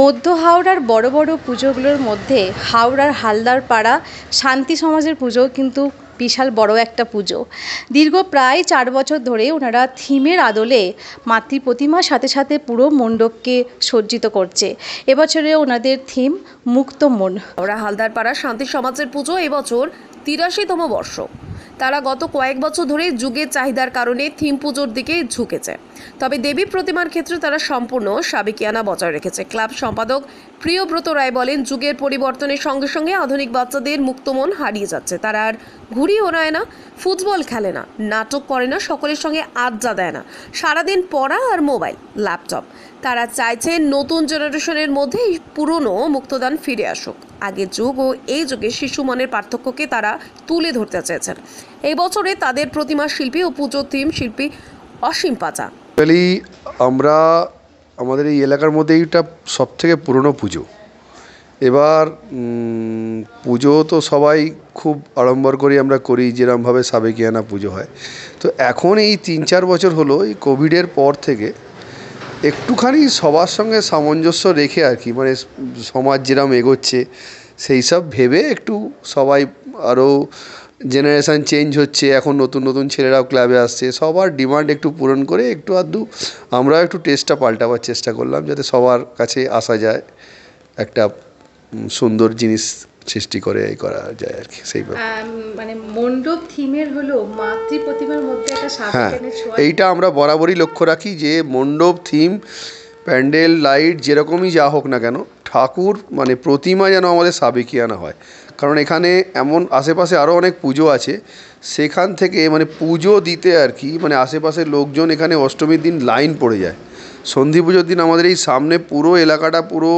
মধ্য হাওড়ার বড় বড় পুজোগুলোর মধ্যে হাওড়ার হালদার পাড়া শান্তি সমাজের পুজো কিন্তু বিশাল বড় একটা পুজো। দীর্ঘ প্রায় চার বছর ধরে ওনারা থিমের আদলে মাতৃ প্রতিমার সাথে সাথে পুরো মণ্ডপকে সজ্জিত করছে। এবছরে ওনাদের থিম মুক্ত মন। ওরা হালদারপাড়া শান্তি সমাজের পুজো এবছর তিরাশিতম বর্ষ। তারা গত কয়েক বছর ধরে যুগের চাহিদার কারণে থিম পুজোর দিকে ঝুঁকেছে। তবে দেবী প্রতিমার ক্ষেত্রে তারা সম্পূর্ণ সাবেকিয়ানা বজায় রেখেছে। ক্লাব সম্পাদক প্রিয়ব্রত রায় বলেন, যুগের পরিবর্তনের সঙ্গে সঙ্গে আধুনিক বাচ্চাদের মুক্তমন হারিয়ে যাচ্ছে। তারা আর ঘুড়ি ওড়ায় না, ফুটবল খেলে না, নাটক করে না, সকলের সঙ্গে আড্ডা দেয় না। সারাদিন পড়া আর মোবাইল, ল্যাপটপ। তারা চাইছে নতুন জেনারেশনের মধ্যে পুরনো মুক্তদান ফিরে আসুক। আগের যুগ ও এই যুগে শিশু মনের পার্থক্যকে তারা তুলে ধরতে চেয়েছেন। এই বছরে তাদের প্রতিমা শিল্পী ও পুজো থিম শিল্পী অসীম পাচা। আমরা আমাদের এই এলাকার মধ্যে এইটা সব থেকে পুরনো পুজো। এবার পুজো তো সবাই খুব আড়ম্বর করে আমরা করি, যেরমভাবে সাবেকিয়ানা পুজো হয়। তো এখন এই তিন চার বছর হলো, এই কোভিডের পর থেকে একটুখানি সবার সঙ্গে সামঞ্জস্য রেখে আর কি মানে সমাজ যেরম এগোচ্ছে, সেই সব ভেবে একটু সবাই আরও জেনারেশান চেঞ্জ হচ্ছে, এখন নতুন নতুন ছেলেরাও ক্লাবে আসছে, সবার ডিমান্ড একটু পূরণ করে একটু আধটু, আমরাও একটু টেস্টটা পাল্টাবার চেষ্টা করলাম যাতে সবার কাছে আসা যায় একটা সুন্দর জিনিস সৃষ্টি করে এই করা যায় আর কি সেই মানে মণ্ডপ থিমের হলো মাতৃ প্রতিমার মধ্যে একটা হ্যাঁ এইটা আমরা বরাবরই লক্ষ্য রাখি যে মণ্ডপ থিম প্যান্ডেল লাইট যেরকমই যা হোক না কেন ঠাকুর মানে প্রতিমা যেন আমাদের সাবেকিয়ানা হয়। কারণ এখানে এমন আশেপাশে আরও অনেক পুজো আছে সেখান থেকে মানে পুজো দিতে আর কি মানে আশেপাশের লোকজন এখানে অষ্টমীর দিন লাইন পড়ে যায়। সন্ধি পুজোর দিন আমাদের এই সামনে পুরো এলাকাটা পুরো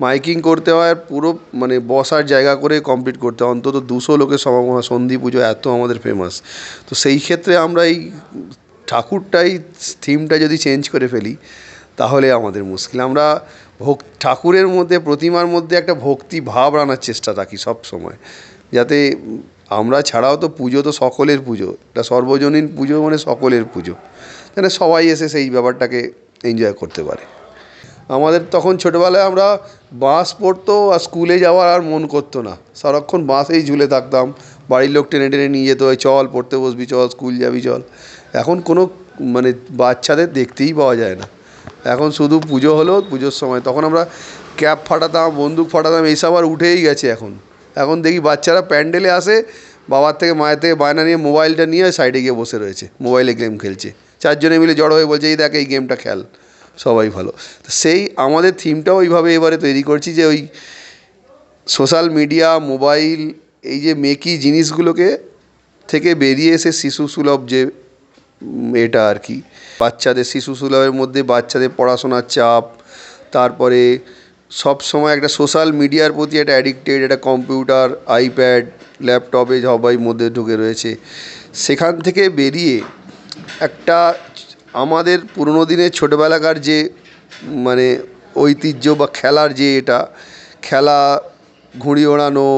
মাইকিং করতে হয় পুরো মানে বসার জায়গা করে কমপ্লিট করতে হয়। অন্তত দুশো লোকের সমাগম হয়। সন্ধি পুজো এত আমাদের ফেমাস তো সেই ক্ষেত্রে আমরা এই ঠাকুরটাই থিমটা যদি চেঞ্জ করে ফেলি, তাহলে আমাদের মুশকিল। আমরা ভোগ, ঠাকুরের মধ্যে, প্রতিমার মধ্যে একটা ভক্তি ভাব আনার চেষ্টা রাখি সব সময়। যাতে আমরা ছাড়াও তো পুজো তো সকলের পুজো। এটা সর্বজনীন পুজো মানে সকলের পুজো। যেন সবাই এসে সেই ব্যাপারটাকে এনজয় করতে পারে। আমাদের তখন ছোটোবেলায় আমরা বাস পড়তো আর স্কুলে যাওয়ার আর মন করতো না। সারাক্ষণ বাসেই ঝুলে থাকতাম। বাড়ির লোক টেনে টেনে নিয়ে যেত "ওই চল, পড়তে বসবি, চল, স্কুল যাবি, চল। এখন কোনো মানে বাচ্চাদের দেখতেই পাওয়া যায় না। এখন শুধু পুজো হলো, পুজোর সময়। তখন আমরা ক্যাপ ফাটাতাম, বন্দুক ফাটাতাম, এইসব আর উঠেই গেছে এখন। এখন দেখি বাচ্চারা প্যান্ডেলে আসে, বাবার থেকে, মায়ের থেকে বায়না নিয়ে মোবাইলটা নিয়ে সাইডে গিয়ে বসে রয়েছে, মোবাইলে গেম খেলছে। চারজনে মিলে জড়ো হয়ে বলছে, এই দেখ, এই গেমটা খেল। সবাই ভালো। তো সেই আমাদের থিমটাও ওইভাবে এবারে তৈরি করছি যে ওই সোশ্যাল মিডিয়া মোবাইল এই যে মেকি জিনিসগুলোকে থেকে বেরিয়ে এসে শিশু সুলভ যে এটা আর কি। বাচ্চাদের শিশু সুলভের মধ্যে বাচ্চাদের পড়াশোনার চাপ, তারপরে সব সময় একটা সোশ্যাল মিডিয়ার প্রতি একটা অ্যাডিক্টেড একটা কম্পিউটার আইপ্যাড ল্যাপটপে সবাই মধ্যে ঢুকে রয়েছে। সেখান থেকে বেরিয়ে একটা আমাদের পুরনো দিনের ছোটোবেলাকার যে মানে ঐতিহ্য বা খেলার যে এটা, খেলা, ঘুড়ি ওড়ানো,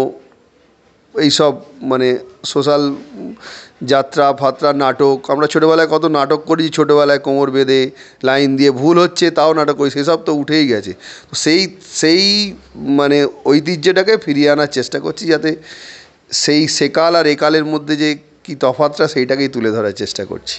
এইসব মানে সোশ্যাল যাত্রা, ফাত্রা, নাটক, আমরা ছোটোবেলায় কত নাটক করেছি, ছোটোবেলায় কোমর বেঁধে, লাইন দিয়ে ভুল হচ্ছে, তাও নাটক করি, সেসব তো উঠেই গেছে। সেই সেই মানে ঐতিহ্যটাকে ফিরিয়ে আনার চেষ্টা করছি যাতে সেই, সেকাল আর একালের মধ্যে যে কী তফাতটা, সেইটাকেই তুলে ধরার চেষ্টা করছি।